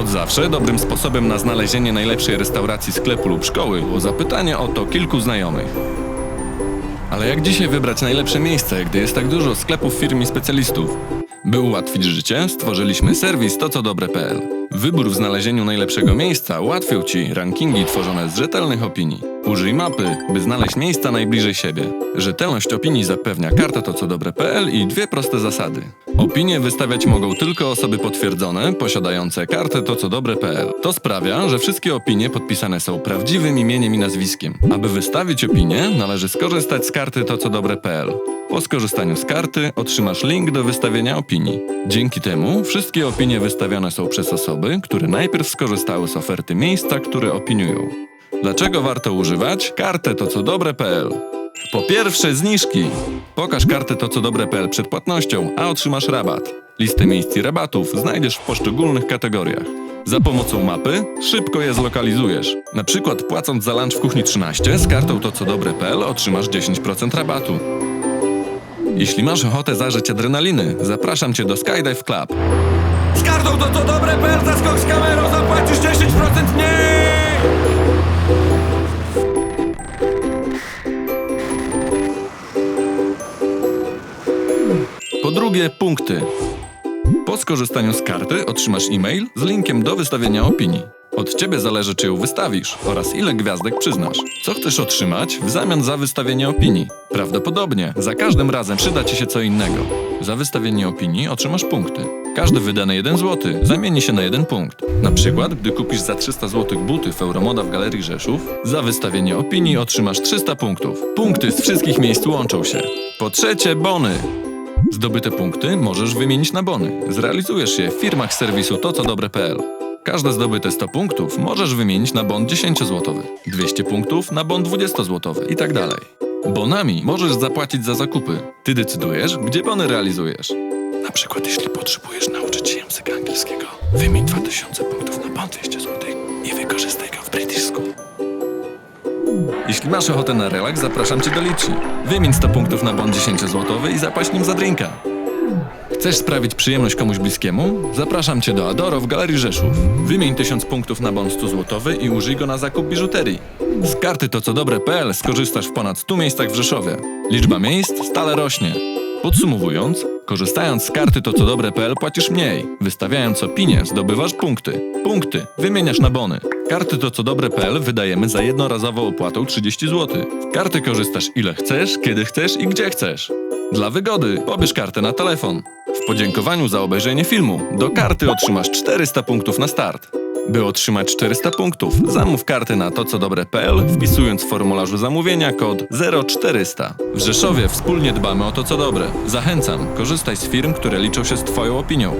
Od zawsze dobrym sposobem na znalezienie najlepszej restauracji sklepu lub szkoły było zapytanie o to kilku znajomych. Ale jak dzisiaj wybrać najlepsze miejsce, gdy jest tak dużo sklepów, firm i specjalistów? By ułatwić życie, stworzyliśmy serwis tocodobre.pl. Wybór w znalezieniu najlepszego miejsca ułatwią Ci rankingi tworzone z rzetelnych opinii. Użyj mapy, by znaleźć miejsca najbliżej siebie. Rzetelność opinii zapewnia karta tocodobre.pl i dwie proste zasady. Opinie wystawiać mogą tylko osoby potwierdzone, posiadające kartę tocodobre.pl. To sprawia, że wszystkie opinie podpisane są prawdziwym imieniem i nazwiskiem. Aby wystawić opinię, należy skorzystać z karty tocodobre.pl. Po skorzystaniu z karty otrzymasz link do wystawienia opinii. Dzięki temu wszystkie opinie wystawiane są przez osoby, które najpierw skorzystały z oferty miejsca, które opiniują. Dlaczego warto używać? Kartę to co dobre.pl Po pierwsze zniżki. Pokaż kartę to co dobre.pl przed płatnością, a otrzymasz rabat. Listę miejsc i rabatów znajdziesz w poszczególnych kategoriach. Za pomocą mapy szybko je zlokalizujesz. Na przykład płacąc za lunch w kuchni 13 z kartą to co dobre.pl otrzymasz 10% rabatu. Jeśli masz ochotę zażyć adrenaliny, zapraszam cię do Skydive Club. Z kartą to co dobre, PL za skok z kamerą zapłacisz 10% mniej! Po drugie, punkty. Po skorzystaniu z karty otrzymasz e-mail z linkiem do wystawienia opinii. Od ciebie zależy, czy ją wystawisz oraz ile gwiazdek przyznasz. Co chcesz otrzymać w zamian za wystawienie opinii? Prawdopodobnie za każdym razem przyda ci się co innego. Za wystawienie opinii otrzymasz punkty. Każdy wydany 1 zł zamieni się na 1 punkt. Na przykład, gdy kupisz za 300 zł buty w Euromoda w Galerii Rzeszów, za wystawienie opinii otrzymasz 300 punktów. Punkty z wszystkich miejsc łączą się. Po trzecie, bony. Zdobyte punkty możesz wymienić na bony. Zrealizujesz je w firmach serwisu tocodobre.pl. Każde zdobyte 100 punktów możesz wymienić na bon 10-złotowy, 200 punktów na bon 20-złotowy i tak dalej. Bonami możesz zapłacić za zakupy. Ty decydujesz, gdzie bony realizujesz. Na przykład jeśli potrzebujesz nauczyć się języka angielskiego, wymień 2000 punktów na bon 200 zł i wykorzystaj go w School. Jeśli masz ochotę na relaks, zapraszam Cię do Litchi. Wymień 100 punktów na bon 10-złotowy i zapłać nim za drinka. Chcesz sprawić przyjemność komuś bliskiemu? Zapraszam Cię do Adoro w Galerii Rzeszów. Wymień 1000 punktów na bon 100-złotowy i użyj go na zakup biżuterii. Z karty to co dobre.pl skorzystasz w ponad 100 miejscach w Rzeszowie. Liczba miejsc stale rośnie. Podsumowując, korzystając z karty to co dobre.pl płacisz mniej. Wystawiając opinię zdobywasz punkty. Punkty wymieniasz na bony. Karty to co dobre.pl wydajemy za jednorazową opłatą 30 zł. Z karty korzystasz ile chcesz, kiedy chcesz i gdzie chcesz. Dla wygody pobierz kartę na telefon. W podziękowaniu za obejrzenie filmu do karty otrzymasz 400 punktów na start. By otrzymać 400 punktów, zamów kartę na to co dobre.pl wpisując w formularzu zamówienia kod 0400. W Rzeszowie wspólnie dbamy o to co dobre. Zachęcam, korzystaj z firm, które liczą się z Twoją opinią.